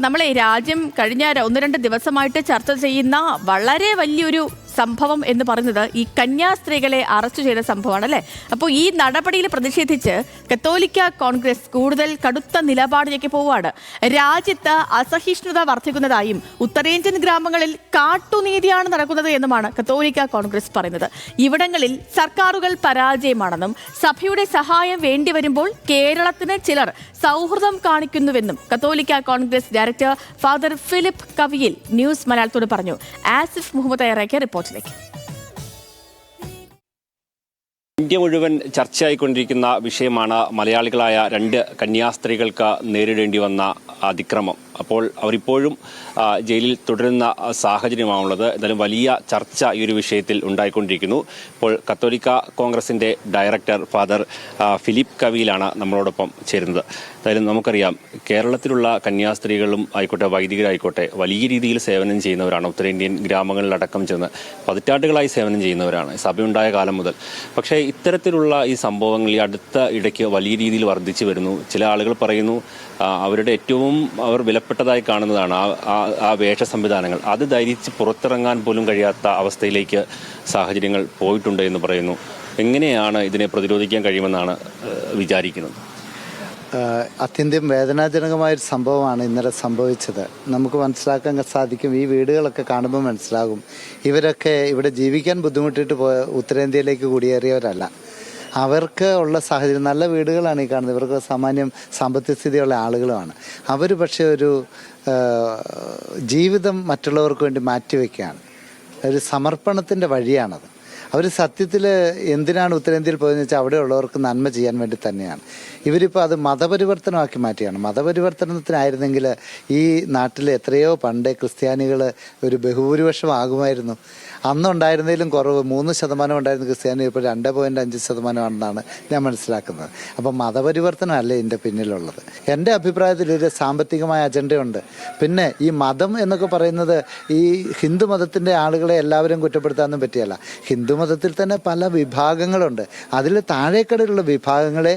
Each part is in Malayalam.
നമ്മളെ രാജ്യം കഴിഞ്ഞ ഒന്ന് രണ്ട് ദിവസമായിട്ട് ചർച്ച ചെയ്യുന്ന വളരെ വലിയൊരു സംഭവം എന്ന് പറയുന്നത് ഈ കന്യാസ്ത്രീകളെ അറസ്റ്റ് ചെയ്ത സംഭവമാണ് അല്ലേ അപ്പോൾ ഈ നടപടിയിൽ പ്രതിഷേധിച്ച് കത്തോലിക്ക കോൺഗ്രസ് കൂടുതൽ കടുത്ത നിലപാടിലേക്ക് പോവുകയാണ്. രാജ്യത്ത് അസഹിഷ്ണുത വർദ്ധിക്കുന്നതായും ഉത്തരേന്ത്യൻ ഗ്രാമങ്ങളിൽ കാട്ടുനീതിയാണ് നടക്കുന്നത് എന്നുമാണ് കത്തോലിക്ക കോൺഗ്രസ് പറയുന്നത്. ഇവിടങ്ങളിൽ സർക്കാരുകൾ പരാജയമാണെന്നും സഭയുടെ സഹായം വേണ്ടിവരുമ്പോൾ കേരളത്തിന് ചിലർ സൗഹൃദം കാണിക്കുന്നുവെന്നും Katholika congress director father Philip Kaviyil news മലയാളത്തോട് പറഞ്ഞു. ആസിഫ് മുഹമ്മദ് തയ്യാറാക്കിയ റിപ്പോർട്ടിലേക്ക്. ഇന്ത്യ മുഴുവൻ ചർച്ചയായിക്കൊണ്ടിരിക്കുന്ന വിഷയമാണ് മലയാളികളായ രണ്ട് കന്യാസ്ത്രീകൾക്ക് നേരിടേണ്ടി വന്ന അതിക്രമം. അപ്പോൾ അവരിപ്പോഴും ജയിലിൽ തുടരുന്ന സാഹചര്യമാണുള്ളത്. എന്തായാലും വലിയ ചർച്ച ഈ ഒരു വിഷയത്തിൽ ഉണ്ടായിക്കൊണ്ടിരിക്കുന്നു. ഇപ്പോൾ കത്തോലിക്ക കോൺഗ്രസിന്റെ ഡയറക്ടർ ഫാദർ ഫിലിപ്പ് കവിയിലാണ് നമ്മളോടൊപ്പം ചേരുന്നത്. എന്തായാലും നമുക്കറിയാം കേരളത്തിലുള്ള കന്യാസ്ത്രീകളും ആയിക്കോട്ടെ വൈദികരായിക്കോട്ടെ വലിയ രീതിയിൽ സേവനം ചെയ്യുന്നവരാണ്. ഉത്തരേന്ത്യൻ ഗ്രാമങ്ങളിലടക്കം ചെന്ന് പതിറ്റാണ്ടുകളായി സേവനം ചെയ്യുന്നവരാണ്. സഭയുണ്ടായ കാലം മുതൽ. പക്ഷേ ഇത്തരത്തിലുള്ള ഈ സംഭവങ്ങൾ ഈ അടുത്ത ഇടയ്ക്ക് വലിയ രീതിയിൽ വർദ്ധിച്ചു വരുന്നു. ചില ആളുകൾ പറയുന്നു അവരുടെ ഏറ്റവും അവർ വിലപ്പെട്ടതായി കാണുന്നതാണ് ആ- ആ- വേഷ സംവിധാനങ്ങൾ. അത് ധരിച്ച് പുറത്തിറങ്ങാൻ പോലും കഴിയാത്ത അവസ്ഥയിലേക്ക് സാഹചര്യങ്ങൾ പോയിട്ടുണ്ട് എന്ന് പറയുന്നു. എങ്ങനെയാണ് ഇതിനെ പ്രതിരോധിക്കാൻ കഴിയുമെന്നാണ് വിചാരിക്കുന്നത്? അത്യന്തം വേദനാജനകമായൊരു സംഭവമാണ് ഇന്നലെ സംഭവിച്ചത്. നമുക്ക് മനസ്സിലാക്കാൻ സാധിക്കും ഈ വീടുകളൊക്കെ കാണുമ്പോൾ മനസ്സിലാകും. ഇവരൊക്കെ ഇവിടെ ജീവിക്കാൻ ബുദ്ധിമുട്ടിട്ട് പോയ ഉത്തരേന്ത്യയിലേക്ക് കുടിയേറിയവരല്ല. അവർക്ക് ഉള്ള സാഹചര്യം നല്ല വീടുകളാണ് ഈ കാണുന്നത്. ഇവർക്ക് സാമാന്യം സാമ്പത്തിക സ്ഥിതിയുള്ള ആളുകളുമാണ്. അവർ പക്ഷേ ഒരു ജീവിതം മറ്റുള്ളവർക്ക് വേണ്ടി മാറ്റിവെക്കുകയാണ്. ഒരു സമർപ്പണത്തിന്റെ വഴിയാണത്. അവർ സത്യത്തിൽ എന്തിനാണ് ഉത്തരേന്ത്യയിൽ പോയതെന്ന് വെച്ചാൽ അവിടെയുള്ളവർക്ക് നന്മ ചെയ്യാൻ വേണ്ടി തന്നെയാണ്. ഇവരിപ്പോൾ അത് മതപരിവർത്തനമാക്കി മാറ്റിയാണ്. മതപരിവർത്തനത്തിനായിരുന്നെങ്കിൽ ഈ നാട്ടിൽ എത്രയോ പണ്ടേ ക്രിസ്ത്യാനികൾ ഒരു ബഹുഭൂരിപക്ഷം ആകുമായിരുന്നു അന്നുണ്ടായിരുന്നതിലും കുറവ് മൂന്ന് ശതമാനം ഉണ്ടായിരുന്ന ക്രിസ്ത്യാനി ഇപ്പോൾ രണ്ട് പോയിന്റ് അഞ്ച് ശതമാനമാണെന്നാണ് ഞാൻ മനസ്സിലാക്കുന്നത്. അപ്പം മതപരിവർത്തനമല്ല ഇതിന്റെ പിന്നിലുള്ളത്? എന്റെ അഭിപ്രായത്തിൽ ഒരു സാമ്പത്തികമായ അജണ്ടയുണ്ട്. പിന്നെ ഈ മതം എന്നൊക്കെ പറയുന്നത് ഈ ഹിന്ദു മതത്തിന്റെ ആളുകളെ എല്ലാവരും കുറ്റപ്പെടുത്താനൊന്നും പറ്റിയല്ല. ഹിന്ദു മതത്തിൽ തന്നെ പല വിഭാഗങ്ങളുണ്ട്. അതിൽ താഴേക്കടയിലുള്ള വിഭാഗങ്ങളെ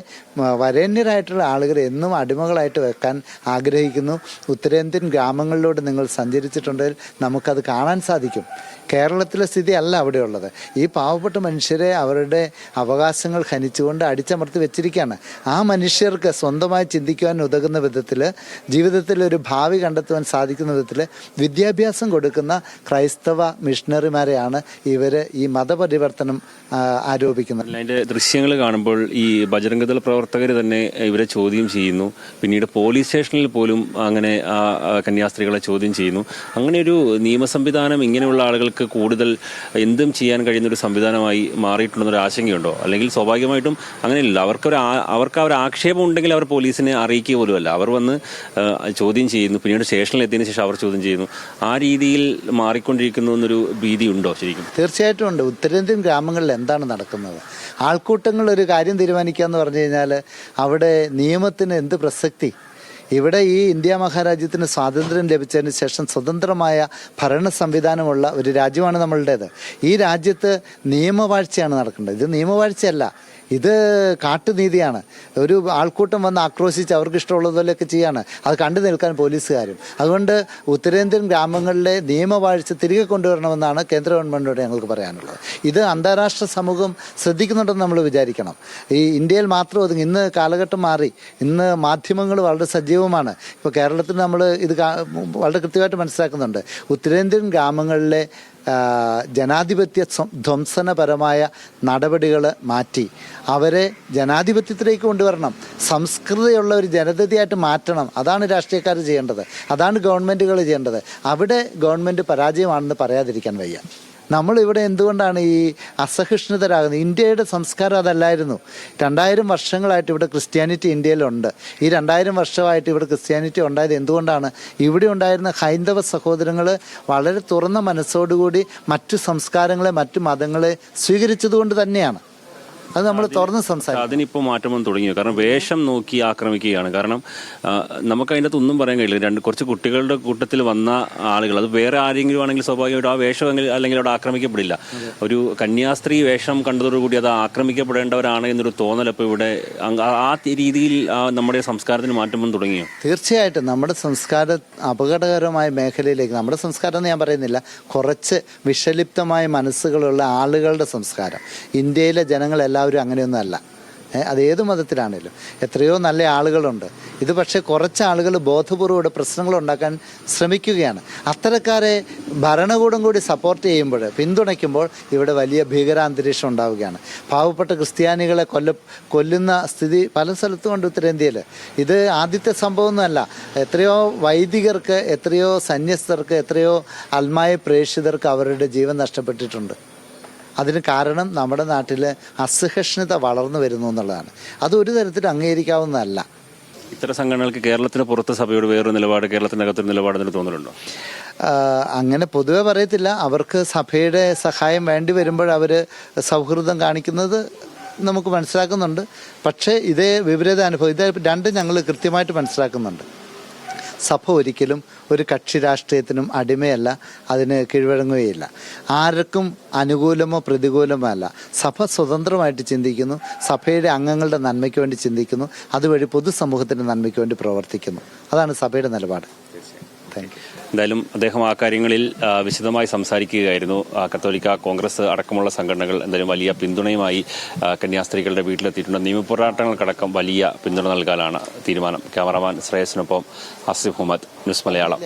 വരേണ്യരായിട്ടുള്ള ആളുകൾ എന്നും അടിമകളായിട്ട് വെക്കാൻ ആഗ്രഹിക്കുന്നു. ഉത്തരേന്ത്യൻ ഗ്രാമങ്ങളിലൂടെ നിങ്ങൾ സഞ്ചരിച്ചിട്ടുണ്ടെങ്കിൽ നമുക്കത് കാണാൻ സാധിക്കും. കേരളത്തിലെ സ്ഥിതി അല്ല അവിടെയുള്ളത്. ഈ പാവപ്പെട്ട മനുഷ്യരെ അവരുടെ അവകാശങ്ങൾ ഖനിച്ചുകൊണ്ട് അടിച്ചമർത്തി വെച്ചിരിക്കുകയാണ്. ആ മനുഷ്യർക്ക് സ്വന്തമായി ചിന്തിക്കുവാൻ ഉതകുന്ന വിധത്തിൽ ജീവിതത്തിൽ ഒരു ഭാവി കണ്ടെത്തുവാൻ സാധിക്കുന്ന വിധത്തിൽ വിദ്യാഭ്യാസം കൊടുക്കുന്ന ക്രൈസ്തവ മിഷണറിമാരെയാണ് ഇവർ ഈ മതപരിവർത്തനം ആ, ആരോപിക്കുന്നത്. അതിന്റെ ദൃശ്യങ്ങൾ കാണുമ്പോൾ ഈ ബജരംഗദൾ പ്രവർത്തകർ തന്നെ ഇവരെ ചോദ്യം ചെയ്യുന്നു. പിന്നീട് പോലീസ് സ്റ്റേഷനിൽ പോലും അങ്ങനെ ആ, കന്യാസ്ത്രീകളെ ചോദ്യം ചെയ്യുന്നു. അങ്ങനെ ഒരു നിയമ സംവിധാനം ഇങ്ങനെയുള്ള ആളുകൾക്ക് കൂടുതൽ എന്തും ചെയ്യാൻ കഴിയുന്ന ഒരു സംവിധാനമായി മാറിയിട്ടുണ്ടെന്നൊരു ആശങ്കയുണ്ടോ? അല്ലെങ്കിൽ സ്വാഭാവികമായിട്ടും അങ്ങനെയല്ല. അവർക്കൊരു അവർക്ക് ആ ഒരു ആക്ഷേപം ഉണ്ടെങ്കിൽ അവർ പോലീസിനെ അറിയിക്കുക പോലുമല്ല. അവർ വന്ന് ചോദ്യം ചെയ്യുന്നു. പിന്നീട് സ്റ്റേഷനിൽ എത്തിയതിനു ശേഷം അവർ ചോദ്യം ചെയ്യുന്നു. ആ രീതിയിൽ മാറിക്കൊണ്ടിരിക്കുന്നു എന്നൊരു ഭീതി ഉണ്ടോ ശരിക്കും? തീർച്ചയായിട്ടും ഉണ്ട്. ഉത്തരേന്ത്യൻ ഗ്രാമങ്ങളിൽ എന്താണ് നടക്കുന്നത്? ആൾക്കൂട്ടങ്ങൾ ഒരു കാര്യം തീരുമാനിക്കുക എന്ന് പറഞ്ഞു കഴിഞ്ഞാൽ അവിടെ നിയമത്തിന് എന്ത് പ്രസക്തി? ഇവിടെ ഈ ഇന്ത്യ മഹാരാജ്യത്തിന് സ്വാതന്ത്ര്യം ലഭിച്ചതിന് ശേഷം സ്വതന്ത്രമായ ഭരണ സംവിധാനമുള്ള ഒരു രാജ്യമാണ് നമ്മളുടേത്. ഈ രാജ്യത്ത് നിയമവാഴ്ചയാണ് നടക്കേണ്ടത്. ഇത് നിയമവാഴ്ചയല്ല. ഇത് കാട്ടുനീതിയാണ്. ഒരു ആൾക്കൂട്ടം വന്ന് ആക്രോശിച്ച് അവർക്ക് ഇഷ്ടമുള്ളതുപോലെയൊക്കെ ചെയ്യാണ്. അത് കണ്ടു നിൽക്കാൻ പോലീസുകാരും. അതുകൊണ്ട് ഉത്തരേന്ത്യൻ ഗ്രാമങ്ങളിലെ നിയമവാഴ്ച തിരികെ കൊണ്ടുവരണമെന്നാണ് കേന്ദ്ര ഗവൺമെന്റിനോട് ഞങ്ങൾക്ക് പറയാനുള്ളത്. ഇത് അന്താരാഷ്ട്ര സമൂഹം ശ്രദ്ധിക്കുന്നുണ്ടെന്ന് നമ്മൾ വിചാരിക്കണം. ഈ ഇന്ത്യയിൽ മാത്രം ഒതുങ്ങി ഇന്ന് കാലഘട്ടം മാറി. ഇന്ന് മാധ്യമങ്ങൾ വളരെ സജീവമാണ്. ഇപ്പോൾ കേരളത്തിൽ നമ്മൾ ഇത് വളരെ കൃത്യമായിട്ട് മനസ്സിലാക്കുന്നുണ്ട്. ഉത്തരേന്ത്യൻ ഗ്രാമങ്ങളിലെ ജനാധിപത്യ ധ്വംസനപരമായ നടപടികൾ മാറ്റി. അവരെ ജനാധിപത്യത്തിലേക്ക് കൊണ്ടുവരണം. സംസ്കൃതയുള്ള ഒരു ജനതയായിട്ട് മാറ്റണം. അതാണ് രാഷ്ട്രീയക്കാർ ചെയ്യേണ്ടത്. അതാണ് ഗവൺമെന്റുകൾ ചെയ്യേണ്ടത്. അവിടെ ഗവൺമെന്റ് പരാജയമാണെന്ന് പറയാതിരിക്കാൻ വയ്യ. നമ്മളിവിടെ എന്തുകൊണ്ടാണ് ഈ അസഹിഷ്ണുതരാകുന്നത്? ഇന്ത്യയുടെ സംസ്കാരം അതല്ലായിരുന്നു. രണ്ടായിരം വർഷങ്ങളായിട്ട് ഇവിടെ ക്രിസ്ത്യാനിറ്റി ഇന്ത്യയിലുണ്ട്. ഈ രണ്ടായിരം വർഷമായിട്ട് ഇവിടെ ക്രിസ്ത്യാനിറ്റി ഉണ്ടായത് എന്തുകൊണ്ടാണ്? ഇവിടെ ഉണ്ടായിരുന്ന ഹൈന്ദവ സഹോദരങ്ങൾ വളരെ തുറന്ന മനസ്സോടുകൂടി മറ്റു സംസ്കാരങ്ങളെ മറ്റു മതങ്ങളെ സ്വീകരിച്ചതുകൊണ്ട് തന്നെയാണ്. അത് നമ്മൾ തുറന്ന് സംസാരിക്കും. അതിനിപ്പോൾ മാറ്റം വന്ന് തുടങ്ങിയോ? കാരണം വേഷം നോക്കി ആക്രമിക്കുകയാണ്. കാരണം നമുക്ക് അതിന്റെ അകത്ത് ഒന്നും പറയാൻ കഴിയില്ല. രണ്ട് കുറച്ച് കുട്ടികളുടെ കൂട്ടത്തിൽ വന്ന ആളുകൾ അത് വേറെ ആരെങ്കിലും ആണെങ്കിൽ സ്വാഭാവികമായിട്ടും ആ വേഷം അല്ലെങ്കിൽ അവിടെ ആക്രമിക്കപ്പെടില്ല. ഒരു കന്യാസ്ത്രീ വേഷം കണ്ടതോടുകൂടി അത് ആക്രമിക്കപ്പെടേണ്ടവരാണ് എന്നൊരു തോന്നലപ്പോൾ ഇവിടെ ആ- രീതിയിൽ നമ്മുടെ സംസ്കാരത്തിന് മാറ്റം വന്ന് തുടങ്ങിയോ? തീർച്ചയായിട്ടും. നമ്മുടെ സംസ്കാര അപകടകരമായ മേഖലയിലേക്ക് നമ്മുടെ സംസ്കാരം എന്ന് ഞാൻ പറയുന്നില്ല കുറച്ച് വിഷലിപ്തമായ മനസ്സുകളുള്ള ആളുകളുടെ സംസ്കാരം. ഇന്ത്യയിലെ ജനങ്ങൾ എല്ലാവരും അങ്ങനെയൊന്നും അല്ല അത് ഏത് മതത്തിലാണേലും. എത്രയോ നല്ല ആളുകളുണ്ട്. ഇത് പക്ഷേ കുറച്ച് ആളുകൾ ബോധപൂർവം പ്രശ്നങ്ങൾ ഉണ്ടാക്കാൻ ശ്രമിക്കുകയാണ്. അത്തരക്കാരെ ഭരണകൂടം കൂടി സപ്പോർട്ട് ചെയ്യുമ്പോൾ പിന്തുണയ്ക്കുമ്പോൾ ഇവിടെ വലിയ ഭീകരാന്തരീക്ഷം ഉണ്ടാവുകയാണ്. പാവപ്പെട്ട ക്രിസ്ത്യാനികളെ കൊല്ല കൊല്ലുന്ന സ്ഥിതി പല സ്ഥലത്തും ഉണ്ട് ഉത്തരേന്ത്യയിൽ ഇത് ആദ്യത്തെ സംഭവമൊന്നുമല്ല. എത്രയോ വൈദികർക്ക് എത്രയോ സന്യസ്തർക്ക് എത്രയോ അൽമായ പ്രേക്ഷിതർക്ക് അവരുടെ ജീവൻ നഷ്ടപ്പെട്ടിട്ടുണ്ട്. അതിന് കാരണം നമ്മുടെ നാട്ടിൽ അസഹിഷ്ണുത വളർന്നു വരുന്നു എന്നുള്ളതാണ്. അത് ഒരു തരത്തിൽ അംഗീകരിക്കാവുന്നതല്ല. ഇത്തരം സംഘടനകൾക്ക് കേരളത്തിന് പുറത്ത് സഭയോട് വേറൊരു നിലപാട് കേരളത്തിന്റെ അകത്തൊരു നിലപാടെന്ന് തോന്നലുണ്ടോ? അങ്ങനെ പൊതുവെ പറയത്തില്ല. അവർക്ക് സഭയുടെ സഹായം വേണ്ടി വരുമ്പോൾ അവർ സൗഹൃദം കാണിക്കുന്നത് നമുക്ക് മനസ്സിലാക്കുന്നുണ്ട്. പക്ഷേ ഇതേ വിപരീത അനുഭവം ഇത് രണ്ടും ഞങ്ങൾ കൃത്യമായിട്ട് മനസ്സിലാക്കുന്നുണ്ട്. സഭ ഒരിക്കലും ഒരു കക്ഷി രാഷ്ട്രീയത്തിനും അടിമയല്ല അതിന് കീഴ്വഴങ്ങുകയില്ല. ആർക്കും അനുകൂലമോ പ്രതികൂലമോ അല്ല. സഭ സ്വതന്ത്രമായിട്ട് ചിന്തിക്കുന്നു സഭയുടെ അംഗങ്ങളുടെ നന്മയ്ക്ക് വേണ്ടി ചിന്തിക്കുന്നു അതുവഴി പൊതുസമൂഹത്തിന്റെ നന്മയ്ക്ക് വേണ്ടി പ്രവർത്തിക്കുന്നു. അതാണ് സഭയുടെ നിലപാട്. താങ്ക് യു എന്തായാലും അദ്ദേഹം ആ കാര്യങ്ങളിൽ വിശദമായി സംസാരിക്കുകയായിരുന്നു. കത്തോലിക്ക കോൺഗ്രസ് അടക്കമുള്ള സംഘടനകൾ എന്തായാലും വലിയ പിന്തുണയുമായി കന്യാസ്ത്രീകളുടെ വീട്ടിലെത്തിയിട്ടുണ്ട്. നിയമപോരാട്ടങ്ങൾക്കടക്കം വലിയ പിന്തുണ നൽകാനാണ് തീരുമാനം. ക്യാമറാമാൻ ശ്രേയസിനൊപ്പം അസിഫ് മുഹമ്മദ് ന്യൂസ് മലയാളം.